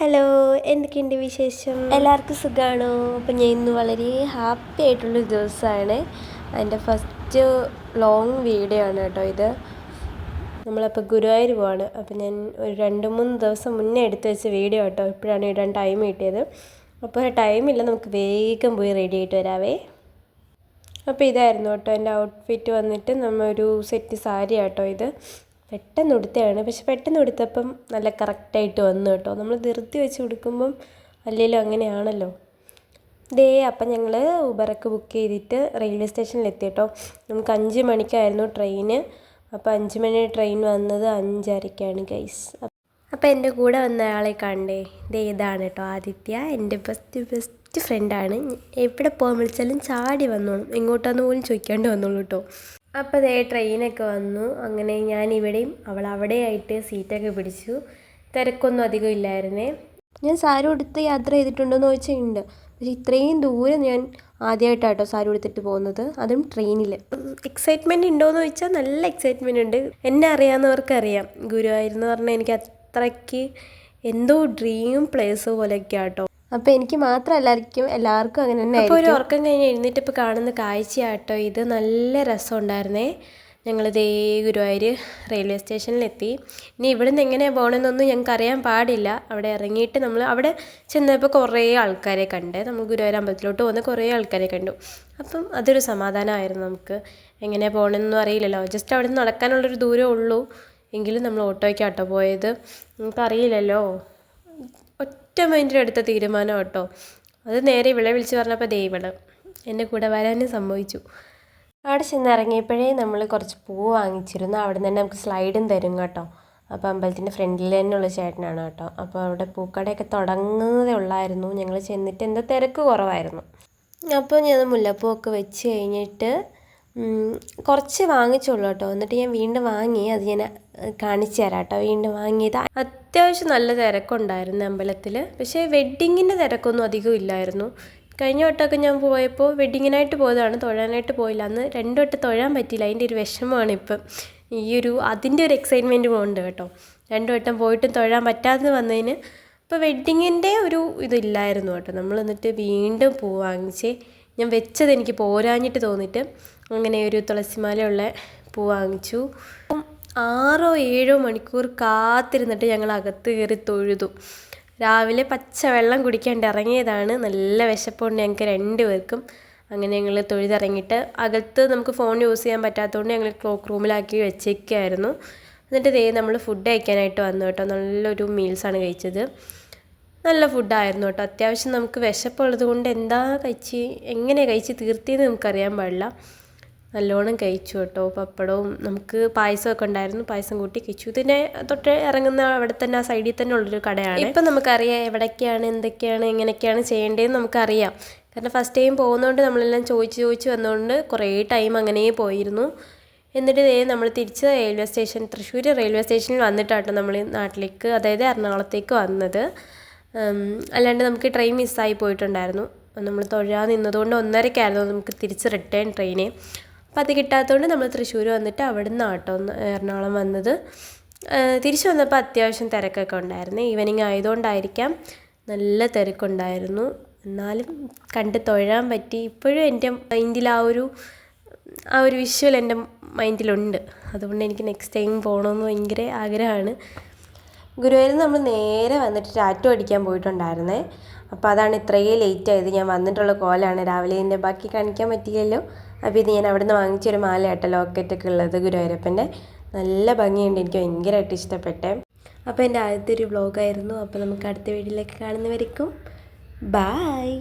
Hello എന്തൊക്കെയുണ്ട് വിശേഷം? എല്ലാവർക്കും സുഖമാണോ അപ്പം ഞാൻ ഇന്ന് വളരെ ഹാപ്പി ആയിട്ടുള്ളൊരു ദിവസമാണ്. എന്റെ ഫസ്റ്റ് ലോങ് വീഡിയോ ആണ് കേട്ടോ ഇത്. നമ്മളപ്പോൾ ഗുരുവായൂർ പോവാണ്. അപ്പം ഞാൻ ഒരു രണ്ട് മൂന്ന് ദിവസം മുന്നേ എടുത്ത് വെച്ച വീഡിയോ കേട്ടോ. ഇപ്പോഴാണ് ഇടാൻ ടൈം കിട്ടിയത്. അപ്പോൾ ടൈമില്ല നമുക്ക് വേഗം പോയി റെഡി ആയിട്ട് വരാവേ. അപ്പോൾ ഇതായിരുന്നു കേട്ടോ. എന്റെ ഔട്ട്ഫിറ്റ് വന്നിട്ട് നമ്മൾ ഒരു സെറ്റ് സാരി കേട്ടോ ഇത്. പെട്ടെന്ന് ഉടുത്തതാണ് പക്ഷെ പെട്ടെന്ന് ഉടുത്തപ്പം നല്ല കറക്റ്റായിട്ട് വന്നു കേട്ടോ. നമ്മൾ ധൃതി വെച്ച് ഉടുക്കുമ്പം അല്ലെങ്കിലും അങ്ങനെയാണല്ലോ. ദേ അപ്പം ഞങ്ങൾ ഊബറൊക്കെ ബുക്ക് ചെയ്തിട്ട് റെയിൽവേ സ്റ്റേഷനിൽ എത്തി കേട്ടോ. നമുക്ക് അഞ്ച് മണിക്കായിരുന്നു ട്രെയിന് അപ്പോൾ അഞ്ച് മണി ട്രെയിൻ വന്നത് അഞ്ചരയ്ക്കാണ് ഗൈസ് അപ്പോൾ എന്റെ കൂടെ വന്ന ആളെ കണ്ടേ. ദേ ഇതാണ് കേട്ടോ ആദിത്യ. എന്റെ ബെസ്റ്റ് ബെസ്റ്റ് ഫ്രണ്ടാണ് എവിടെ പോകാൻ വിളിച്ചാലും ചാടി വന്നോളും. എങ്ങോട്ടാന്ന് പോലും ചോദിക്കാണ്ട് വന്നോളൂ കേട്ടോ. അപ്പോൾ ദേ ട്രെയിനൊക്കെ വന്നു. അങ്ങനെ ഞാൻ ഇവിടെയും അവൾ അവിടെയായിട്ട് സീറ്റൊക്കെ പിടിച്ചു. തിരക്കൊന്നും അധികം ഇല്ലായിരുന്നേ. ഞാൻ സാരി ഉടുത്ത് യാത്ര ചെയ്തിട്ടുണ്ടോയെന്ന് ചോദിച്ചിട്ടുണ്ട്. പക്ഷേ ഇത്രയും ദൂരം ഞാൻ ആദ്യമായിട്ടാട്ടോ സാരി ഉടുത്തിട്ട് പോകുന്നത്. അതും ട്രെയിനിൽ എക്സൈറ്റ്മെന്റ് ഉണ്ടോയെന്ന് ചോദിച്ചാൽ നല്ല എക്സൈറ്റ്മെന്റ് ഉണ്ട്. എന്നെ അറിയാവുന്നവർക്കറിയാം. ഗുരുവായൂർ എന്ന് പറഞ്ഞാൽ എനിക്ക് അത്രയ്ക്ക് എന്തോ ഡ്രീം പ്ലേസ് പോലെയൊക്കെ ആട്ടോ അപ്പോൾ എനിക്ക് മാത്രമല്ലായിരിക്കും എല്ലാവർക്കും അങ്ങനെ തന്നെ അപ്പോൾ ഒരു ഉറക്കം കഴിഞ്ഞ് എഴുന്നേറ്റ് ഇപ്പോൾ കാണുന്ന കാഴ്ചയാട്ടോ ഇത്. നല്ല രസമുണ്ടായിരുന്നേ. ഞങ്ങൾ ദേ ഗുരുവായൂർ റെയിൽവേ സ്റ്റേഷനിലെത്തി. ഇനി ഇവിടെ നിന്ന് എങ്ങനെയാണ് പോകണമെന്നൊന്നും ഞങ്ങൾക്ക് അറിയാൻ പാടില്ല. അവിടെ ഇറങ്ങിയിട്ട് നമ്മൾ അവിടെ ചെന്നപ്പോൾ കുറേ ആൾക്കാരെ കണ്ട്. നമ്മൾ ഗുരുവായൂർ അമ്പലത്തിലോട്ട് പോകുന്ന കുറേ ആൾക്കാരെ കണ്ടു. അപ്പം അതൊരു സമാധാനമായിരുന്നു നമുക്ക്. എങ്ങനെയാണ് പോകണമെന്നൊന്നും അറിയില്ലല്ലോ. ജസ്റ്റ് അവിടെ നിന്ന് നടക്കാനുള്ളൊരു ദൂരമേ ഉള്ളൂ. എങ്കിലും നമ്മൾ ഓട്ടോയ്ക്കാട്ടോ പോയത്. നമുക്കറിയില്ലല്ലോ ഒറ്റ മൈൻഡിലെടുത്ത തീരുമാനം കേട്ടോ. അത് നേരെ ഇവളെ വിളിച്ച് പറഞ്ഞപ്പോൾ ദേ ഇവൾ എന്റെ കൂടെ വരാനും സംഭവിച്ചു അവിടെ ചെന്ന് ഇറങ്ങിയപ്പോഴേ നമ്മൾ കുറച്ച് പൂ വാങ്ങിച്ചിരുന്നു. അവിടെ തന്നെ നമുക്ക് സ്ലൈഡും തരും കേട്ടോ. അപ്പോൾ അമ്പലത്തിന്റെ ഫ്രണ്ടിൽ തന്നെയുള്ള ചേട്ടനാണ് കേട്ടോ. അപ്പോൾ അവിടെ പൂക്കടയൊക്കെ തുടങ്ങുന്നതേ ഉള്ളായിരുന്നു. ഞങ്ങൾ ചെന്നിട്ട് എന്താ തിരക്ക് കുറവായിരുന്നു. അപ്പോൾ ഞാൻ മുല്ലപ്പൂവൊക്കെ വെച്ച് കഴിഞ്ഞിട്ട് കുറച്ച് വാങ്ങിച്ചുള്ളൂ കേട്ടോ. എന്നിട്ട് ഞാൻ വീണ്ടും വാങ്ങി അത് ഞാൻ കാണിച്ചു തരാം കേട്ടോ. വീണ്ടും വാങ്ങിയത് അത്യാവശ്യം നല്ല തിരക്കുണ്ടായിരുന്നു അമ്പലത്തിൽ പക്ഷേ വെഡ്ഡിങ്ങിന്റെ തിരക്കൊന്നും അധികം ഇല്ലായിരുന്നു. കഴിഞ്ഞ വട്ടമൊക്കെ ഞാൻ പോയപ്പോൾ വെഡ്ഡിങ്ങിനായിട്ട് പോയതാണ്. തൊഴാനായിട്ട് പോയില്ല. അന്ന് രണ്ടു വട്ടം തൊഴാൻ പറ്റിയില്ല. അതിന്റെ ഒരു വിഷമമാണ് ഇപ്പം. ഈ ഒരു അതിന്റെ ഒരു എക്സൈറ്റ്മെന്റ് പോകുന്നുണ്ട് കേട്ടോ. രണ്ടു വട്ടം പോയിട്ടും തൊഴാൻ പറ്റാതെ വന്നതിന് ഇപ്പോൾ വെഡ്ഡിങ്ങിന്റെ ഒരു ഇതില്ലായിരുന്നു കേട്ടോ. നമ്മൾ എന്നിട്ട് വീണ്ടും പൂ വാങ്ങിച്ച് ഞാൻ വെച്ചത് എനിക്ക് പോരാഞ്ഞിട്ട് തോന്നിയിട്ട് അങ്ങനെ ഒരു തുളസിമാലയുള്ള പൂ വാങ്ങിച്ചു. ആറോ ഏഴോ മണിക്കൂർ കാത്തിരുന്നിട്ട് ഞങ്ങൾ അകത്ത് കയറി തൊഴുതു. രാവിലെ പച്ച വെള്ളം കുടിക്കാണ്ട് ഇറങ്ങിയതാണ്. നല്ല വിശപ്പുണ്ട് ഞങ്ങൾക്ക് രണ്ട് പേർക്കും അങ്ങനെ ഞങ്ങൾ തൊഴുതിറങ്ങിയിട്ട് അകത്ത് നമുക്ക് ഫോൺ യൂസ് ചെയ്യാൻ പറ്റാത്തതുകൊണ്ട് ഞങ്ങൾ ക്ലോക്ക് റൂമിലാക്കി വെച്ചേക്കായിരുന്നു. എന്നിട്ട് ദേ നമ്മൾ ഫുഡ് കഴിക്കാനായിട്ട് വന്നു കേട്ടോ. നല്ലൊരു മീൽസാണ് കഴിച്ചത്. നല്ല ഫുഡായിരുന്നു കേട്ടോ. അത്യാവശ്യം നമുക്ക് വിശപ്പുള്ളത് കൊണ്ട് എന്താ കഴിച്ച് എങ്ങനെ കഴിച്ച് തീർത്തിയെന്ന് നമുക്കറിയാൻ പാടില്ല. നല്ലോണം കഴിച്ചു കേട്ടോ. പപ്പടവും നമുക്ക് പായസമൊക്കെ ഉണ്ടായിരുന്നു. പായസം കൂട്ടി കഴിച്ചു. ഇതിനെ തൊട്ട് ഇറങ്ങുന്ന അവിടെ തന്നെ ആ സൈഡിൽ തന്നെ ഉള്ളൊരു കടയാണ്. ഇപ്പം നമുക്കറിയാം എവിടേക്കാണ് എന്തൊക്കെയാണ് എങ്ങനെയൊക്കെയാണ് ചെയ്യേണ്ടതെന്ന് നമുക്കറിയാം. കാരണം ഫസ്റ്റ് ടൈം പോകുന്നതുകൊണ്ട് നമ്മളെല്ലാം ചോദിച്ച് ചോദിച്ച് വന്നുകൊണ്ട് കുറേ ടൈം അങ്ങനെ പോയിരുന്നു. എന്നിട്ട് ഇതേ നമ്മൾ തിരിച്ച് റെയിൽവേ സ്റ്റേഷൻ തൃശ്ശൂർ റെയിൽവേ സ്റ്റേഷനിൽ വന്നിട്ടാട്ടോ നമ്മൾ നാട്ടിലേക്ക് അതായത് എറണാകുളത്തേക്ക് വന്നത്. അല്ലാണ്ട് നമുക്ക് ട്രെയിൻ മിസ്സായി പോയിട്ടുണ്ടായിരുന്നു. നമ്മൾ തൊഴാൻ നിന്നതുകൊണ്ട് ഒന്നരക്കായിരുന്നു നമുക്ക് തിരിച്ച് റിട്ടേൺ ട്രെയിന് അപ്പോൾ അത് കിട്ടാത്തതുകൊണ്ട് നമ്മൾ തൃശ്ശൂർ വന്നിട്ട് അവിടെ നിന്ന് ആട്ടോ എറണാകുളം വന്നത്. തിരിച്ചു വന്നപ്പോൾ അത്യാവശ്യം തിരക്കൊക്കെ ഉണ്ടായിരുന്നു. ഈവനിങ് ആയതുകൊണ്ടായിരിക്കാം നല്ല തിരക്കുണ്ടായിരുന്നു. എന്നാലും കണ്ട് തൊഴാൻ പറ്റി. ഇപ്പോഴും എന്റെ മൈൻഡിൽ ആ ഒരു ആ ഒരു വിഷ്വൽ എന്റെ മൈൻഡിലുണ്ട്. അതുകൊണ്ട് എനിക്ക് നെക്സ്റ്റ് ടൈം പോകണമെന്ന് ഭയങ്കര ആഗ്രഹമാണ്. ഗുരുവായൂരിൽ നമ്മൾ നേരെ വന്നിട്ട് ടാറ്റോ അടിക്കാൻ പോയിട്ടുണ്ടായിരുന്നേ. അപ്പോൾ അതാണ് ഇത്രയും ലേറ്റ് ആയത്. ഞാൻ വന്നിട്ടുള്ള കോലാണ് രാവിലെ ഇതിന്റെ ബാക്കി കാണിക്കാൻ പറ്റിയല്ലോ അപ്പോൾ ഇത് ഞാൻ അവിടെ നിന്ന് വാങ്ങിച്ചൊരു കേട്ടോ ലോക്കറ്റൊക്കെ ഉള്ളത് ഗുരുവായൂരപ്പന്റെ. നല്ല ഭംഗിയുണ്ട്. എനിക്ക് ഭയങ്കരമായിട്ട് ഇഷ്ടപ്പെട്ടെ. അപ്പോൾ എന്റെ ആദ്യത്തെ ഒരു വ്ളോഗായിരുന്നു അപ്പോൾ നമുക്ക് അടുത്ത വീഡിയോയിലേക്ക് കാണുന്നവരേക്കും. ബായ്